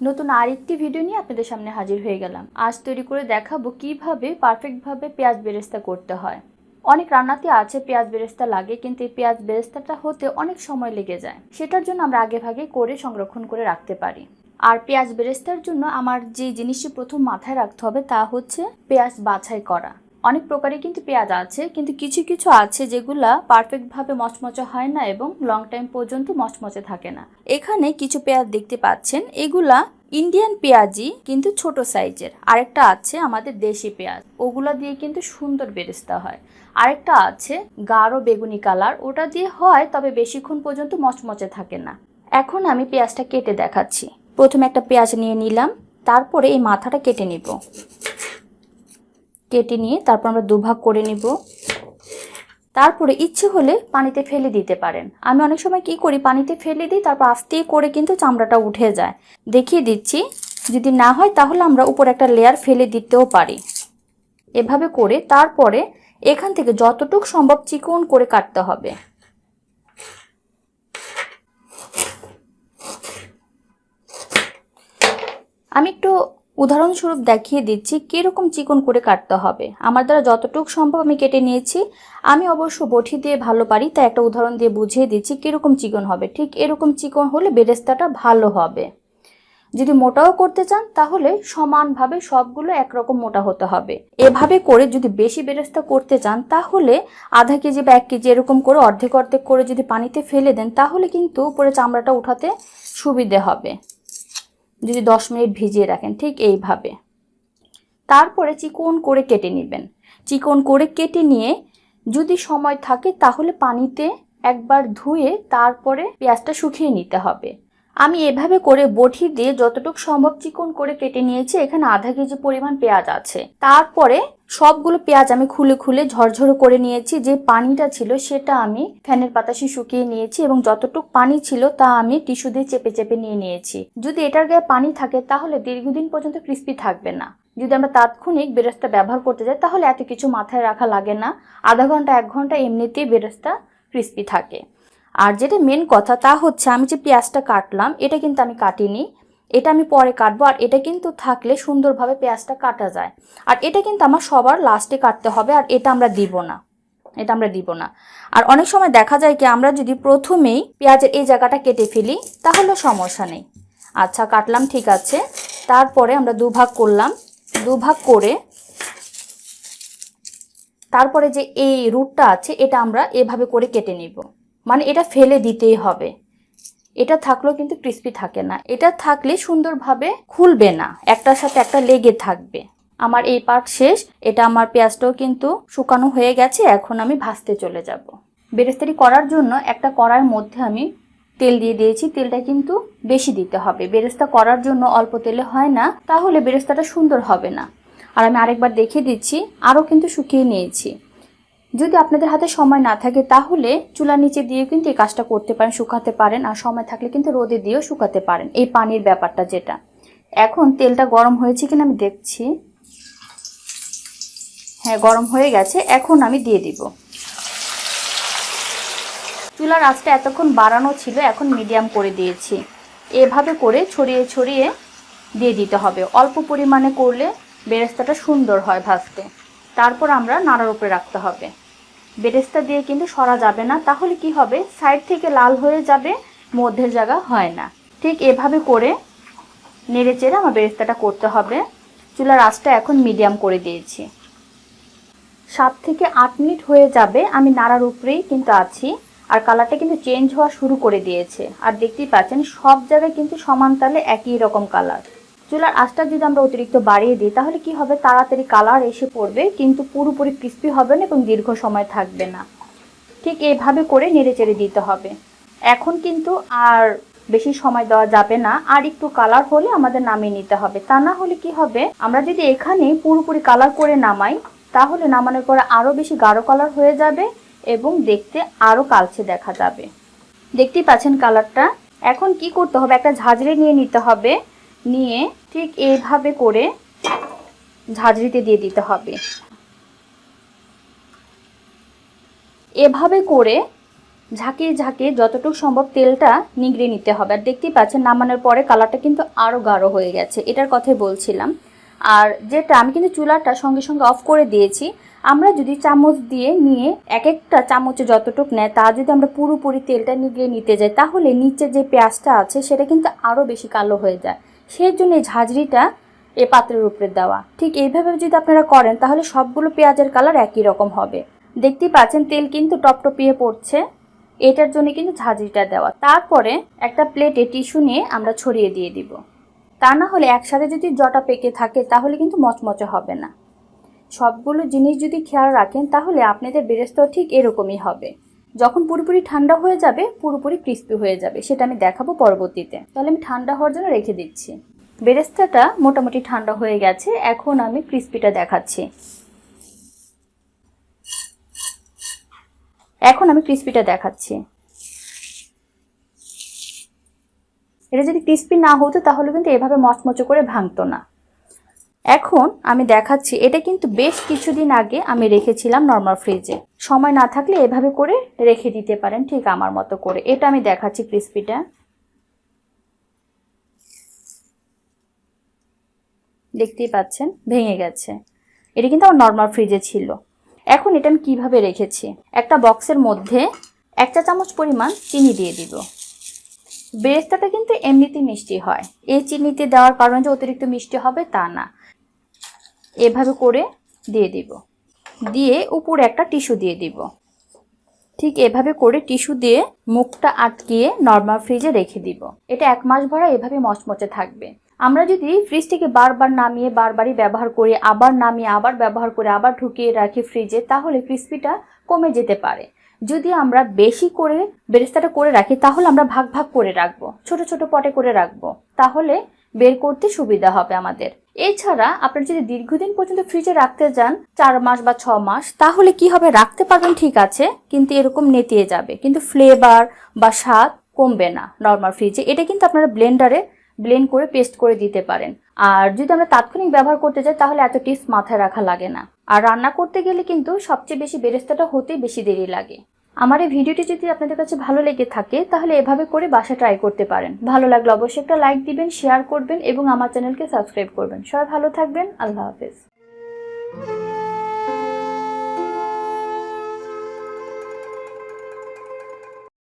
নতুন আরেকটি ভিডিও নিয়ে আপনাদের সামনে হাজির হয়ে গেলাম। আজ তৈরি করে দেখাবো কীভাবে পারফেক্টভাবে পেঁয়াজ বেরেস্তা করতে হয়। অনেক রান্নাতে আছে পেঁয়াজ বেরেস্তা লাগে, কিন্তু এই পেঁয়াজ বেরেস্তাটা হতে অনেক সময় লেগে যায়। সেটার জন্য আমরা আগে ভাগে করে সংরক্ষণ করে রাখতে পারি। আর পেঁয়াজ বেরেস্তার জন্য আমার যে জিনিসটি প্রথম মাথায় রাখতে হবে তা হচ্ছে পেঁয়াজ বাছাই করা। অনেক প্রকারই কিন্তু পেঁয়াজ আছে, কিন্তু কিছু কিছু আছে যেগুলা পারফেক্টভাবে মচমচে হয় না এবং লং টাইম পর্যন্ত মচমচে থাকে না। এখানে কিছু পেঁয়াজ দেখতে পাচ্ছেন, এগুলা ইন্ডিয়ান পেঁয়াজই কিন্তু ছোট সাইজের। আরেকটা আছে আমাদের দেশি পেঁয়াজ, ওগুলা দিয়ে কিন্তু সুন্দর বেরেস্তা হয়। আরেকটা আছে গাঢ় বেগুনি কালার, ওটা দিয়ে হয় তবে বেশিক্ষণ পর্যন্ত মচমচে থাকে না। এখন আমি পেঁয়াজটা কেটে দেখাচ্ছি। প্রথমে একটা পেঁয়াজ নিয়ে নিলাম, তারপরে এই মাথাটা কেটে নিব। কেটে নিয়ে তারপর আমরা দুভাগ করে নিব। তারপরে ইচ্ছে হলে পানিতে ফেলে দিতে পারেন। আমি অনেক সময় কি করি, পানিতে ফেলে দিই, তারপর আস্তে করে কিন্তু চামড়াটা উঠে যায়। দেখিয়ে দিচ্ছি, যদি না হয় তাহলে আমরা উপরে একটা লেয়ার ফেলে দিতেও পারি। এভাবে করে তারপরে এখান থেকে যতটুক সম্ভব চিকন করে কাটতে হবে। আমি একটু উদাহরণস্বরূপ দেখিয়ে দিচ্ছি কীরকম চিকন করে কাটতে হবে। আমার দ্বারা যতটুকু সম্ভব আমি কেটে নিয়েছি। আমি অবশ্য বটি দিয়ে ভালো পারি, তাই একটা উদাহরণ দিয়ে বুঝিয়ে দিচ্ছি কীরকম চিকন হবে। ঠিক এরকম চিকন হলে বেরেস্তাটা ভালো হবে। যদি মোটাও করতে চান, তাহলে সমানভাবে সবগুলো একরকম মোটা হতে হবে। এভাবে করে যদি বেশি বেরেস্তা করতে চান, তাহলে আধা কেজি বা এক কেজি এরকম করে অর্ধেক অর্ধেক করে যদি পানিতে ফেলে দেন, তাহলে কিন্তু উপরে চামড়াটা উঠাতে সুবিধে হবে। যদি দশ মিনিট ভিজিয়ে রাখেন, ঠিক এইভাবে। তারপরে চিকন করে কেটে নেবেন। চিকন করে কেটে নিয়ে যদি সময় থাকে, তাহলে পানিতে একবার ধুয়ে তারপরে পেঁয়াজটা শুকিয়ে নিতে হবে। আমি এভাবে করে বটি দিয়ে যতটুকু সম্ভব চিকন করে কেটে নিয়েছি, এখানে আধা কেজি পরিমাণ পেঁয়াজ আছে। তারপরে সবগুলো পেঁয়াজ আমি খুলে খুলে ঝরঝরে করে নিয়েছি, যে পানিটা ছিল সেটা আমি ফ্যানের বাতাসে শুকিয়ে নিয়েছি এবং যতটুকু পানি ছিল তা আমি টিস্যু দিয়ে চেপে চেপে নিয়ে নিয়েছি। যদি এটার গায়ে পানি থাকে তাহলে দীর্ঘদিন পর্যন্ত ক্রিস্পি থাকবে না। যদি আমরা তাৎক্ষণিক বেরেস্তা ব্যবহার করতে যাই তাহলে এত কিছু মাথায় রাখা লাগে না। আধা ঘণ্টা, এক ঘণ্টা এমনিতেই বেরেস্তা ক্রিস্পি থাকে। আর যেটা মেন কথা তা হচ্ছে আমি যে পেঁয়াজটা কাটলাম, এটা কিন্তু আমি কাটিনি। এটা আমি পরে কাটবো আর এটা কিন্তু থাকলে সুন্দরভাবে পেঁয়াজটা কাটা যায়। আর এটা কিন্তু আমার সবার লাস্টে কাটতে হবে আর এটা আমরা দিব না। এটা আমরা দিব না। আর অনেক সময় দেখা যায় কি, আমরা যদি প্রথমেই পেঁয়াজের এই জায়গাটা কেটে ফেলি, তাহলে সমস্যা নেই। আচ্ছা কাটলাম, ঠিক আছে। তারপরে আমরা দুভাগ করলাম। দুভাগ করে তারপরে যে এই রুটটা আছে, এটা আমরা এভাবে করে কেটে নিব। মানে এটা ফেলে দিতেই হবে। এটা থাকলেও কিন্তু ক্রিস্পি থাকে না। এটা থাকলে সুন্দরভাবে খুলবে না। একটার সাথে একটা লেগে থাকবে। আমার এই পার্ট শেষ। এটা আমার পেঁয়াজটাও কিন্তু শুকানো হয়ে গেছে। এখন আমি ভাজতে চলে যাব। বেরেস্তারি করার জন্য একটা কড়ার মধ্যে আমি তেল দিয়ে দিয়েছি। তেলটা কিন্তু বেশি দিতে হবে। বেরেস্তা করার জন্য অল্প তেলে হয় না, তাহলে বেরেস্তাটা সুন্দর হবে না। আর আমি আরেকবার দেখিয়ে দিচ্ছি। আরও কিন্তু শুকিয়ে নিয়েছি। যদি আপনাদের হাতে সময় না থাকে, তাহলে চুলার নিচে দিয়ে কিন্তু এই কাজটা করতে পারেন, শুকাতে পারেন। আর সময় থাকলে কিন্তু রোদে দিয়েও শুকাতে পারেন। এই পানির ব্যাপারটা যেটা। এখন তেলটা গরম হয়েছে কিনা আমি দেখছি। হ্যাঁ গরম হয়ে গেছে। এখন আমি দিয়ে দিব। চুলার আঁচটা এতক্ষণ বাড়ানো ছিল, এখন মিডিয়াম করে দিয়েছি। এভাবে করে ছড়িয়ে ছড়িয়ে দিয়ে দিতে হবে। অল্প পরিমাণে করলে বেরেস্তাটা সুন্দর হয় ভাজতে। তারপর আমরা নাড়ার উপরে রাখতে হবে। বেরেস্তা দিয়ে কিন্তু সরা যাবে না। তাহলে কি হবে? সাইড থেকে লাল হয়ে যাবে, মধ্যের জায়গা হয় না। ঠিক এভাবে করে নেড়ে চেড়ে আমার বেরেস্তাটা করতে হবে। চুলার আঁচটা এখন মিডিয়াম করে দিয়েছি। সাত থেকে আট মিনিট হয়ে যাবে, আমি নাড়ার উপরেই কিন্তু আছি। আর কালারটা কিন্তু চেঞ্জ হওয়া শুরু করে দিয়েছে। আর দেখতেই পাচ্ছেন, সব জায়গায় কিন্তু সমান তালে একই রকম কালার। চুলার আঁচটা যদি আমরা অতিরিক্ত বাড়িয়ে দিই, তাহলে কি হবে? তাড়াতাড়ি কালার এসে পড়বে, কিন্তু পুরোপুরি ক্রিস্পি হবে না এবং দীর্ঘ সময় থাকবে না। ঠিক এইভাবে করে নেড়ে চেড়ে দিতে হবে। এখন কিন্তু আর বেশি সময় দেওয়া যাবে না। আর একটু কালার হলে আমাদের নামিয়ে নিতে হবে। তা না হলে কি হবে? আমরা যদি এখানে পুরোপুরি কালার করে নামাই, তাহলে নামানোর পরে আরও বেশি গাঢ় কালার হয়ে যাবে এবং দেখতে আরও কালচে দেখা যাবে। দেখতেই পাচ্ছেন কালারটা? এখন কি করতে হবে? একটা ঝাঁঝরি নিয়ে নিতে হবে। নিয়ে ঠিক এইভাবে করে ঝাঁঝরিতে দিয়ে দিতে হবে। এভাবে করে ঝাঁকিয়ে ঝাঁকিয়ে যতটুকু সম্ভব তেলটা নিগড়ে নিতে হবে। আর দেখতেই পাচ্ছেন নামানোর পরে কালারটা কিন্তু আরও গাঢ় হয়ে গেছে, এটার কথাই বলছিলাম। আর যেটা আমি কিন্তু চুলাটা সঙ্গে সঙ্গে অফ করে দিয়েছি, আমরা যদি চামচ দিয়ে নিয়ে এক একটা চামচে যতটুক নেয়, তা যদি আমরা পুরোপুরি তেলটা নিগড়ে নিতে যাই, তাহলে নিচে যে পেঁয়াজটা আছে, সেটা কিন্তু আরও বেশি কালো হয়ে যায়। সেই জন্য এই ঝাঁঝরিটা এ পাত্রের উপরে দেওয়া। ঠিক এইভাবে যদি আপনারা করেন, তাহলে সবগুলো পেঁয়াজের কালার একই রকম হবে। দেখতেই পাচ্ছেন, তেল কিন্তু টপটপিয়ে পড়ছে। এটার জন্য কিন্তু ঝাঁঝরিটা দেওয়া। তারপরে একটা প্লেটে টিস্যু নিয়ে আমরা ছড়িয়ে দিয়ে দিব। তা না হলে একসাথে যদি জটা পেকে থাকে, তাহলে কিন্তু মচমচে হবে না। সবগুলো জিনিস যদি খেয়াল রাখেন, তাহলে আপনাদের বেরেস্তাও ঠিক এরকমই হবে। যখন পুরোপুরি ঠান্ডা হয়ে যাবে, পুরোপুরি ক্রিস্পি হয়ে যাবে। সেটা আমি দেখাবো পরবর্তীতে। তাহলে আমি ঠান্ডা হওয়ার জন্য রেখে দিচ্ছি। বেরেস্তাটা মোটামুটি ঠান্ডা হয়ে গেছে। এখন আমি ক্রিস্পিটা দেখাচ্ছি। এখন আমি ক্রিস্পিটা দেখাচ্ছি। এটা যদি ক্রিস্পি না হতো, তাহলে কিন্তু এভাবে মচমচে করে ভাঙতো না। এখন আমি দেখাচ্ছি, এটা কিন্তু বেশ কিছুদিন আগে আমি রেখেছিলাম নর্মাল ফ্রিজে সময় না থাকলে এভাবে করে রেখে দিতে পারেন, ঠিক আমার মতো করে। এটা আমি দেখাচ্ছি ক্রিস্পিটা দেখতেই পাচ্ছেন, ভেঙে গেছে। এটা কিন্তু আমার নর্মাল ফ্রিজে ছিল। এখন এটা আমি কীভাবে রেখেছি? একটা বক্সের মধ্যে এক চা চামচ পরিমাণ চিনি দিয়ে দিব। বেরেস্তাটা কিন্তু এমনিতেই মিষ্টি হয়। এই চিনিতে দেওয়ার কারণে যে অতিরিক্ত মিষ্টি হবে তা না। এভাবে করে দিয়ে দিব। দিয়ে উপরে একটা টিস্যু দিয়ে দিব। ঠিক এভাবে করে টিস্যু দিয়ে মুখটা আটকিয়ে নর্মাল ফ্রিজে রেখে দিব। এটা এক মাস ভরা এভাবে মচমচে থাকবে। আমরা যদি ফ্রিজ থেকে বারবার নামিয়ে, বারবারই ব্যবহার করি, আবার নামিয়ে, আবার ব্যবহার করে, আবার ঢুকিয়ে রাখি ফ্রিজে তাহলে ক্রিস্পিটা কমে যেতে পারে। যদি আমরা বেশি করে বেরেস্তাটা করে রাখি, তাহলে আমরা ভাগ ভাগ করে রাখব, ছোট ছোট পটে করে রাখব। তাহলে বের করতে সুবিধা হবে আমাদের। এছাড়া আপনারা যদি দীর্ঘদিন পর্যন্ত ফ্রিজে রাখতে যান, চার মাস বা ছ মাস, তাহলে কি হবে? রাখতে পারবেন ঠিক আছে, কিন্তু এরকম নেতিয়ে যাবে। কিন্তু ফ্লেভার বা স্বাদ কমবে না নর্মাল ফ্রিজে এটা কিন্তু আপনারা ব্লেন্ডারে ব্লেন্ড করে পেস্ট করে দিতে পারেন। আর যদি আমরা তাৎক্ষণিক ব্যবহার করতে যাই, তাহলে এত টিপস মাথায় রাখা লাগে না। আর রান্না করতে গেলে কিন্তু সবচেয়ে বেশি বেরেস্তাটা হতে বেশি দেরি লাগে। আমার এই ভিডিওটি যদি আপনাদের কাছে ভালো লেগে থাকে, তাহলে এভাবে করে বাসা ট্রাই করতে পারেন। ভালো লাগলে অবশ্যই একটা লাইক দিবেন শেয়ার করবেন এবং আমার চ্যানেলকে সাবস্ক্রাইব করবেন। সবাই ভালো থাকবেন, আল্লাহ হাফেজ।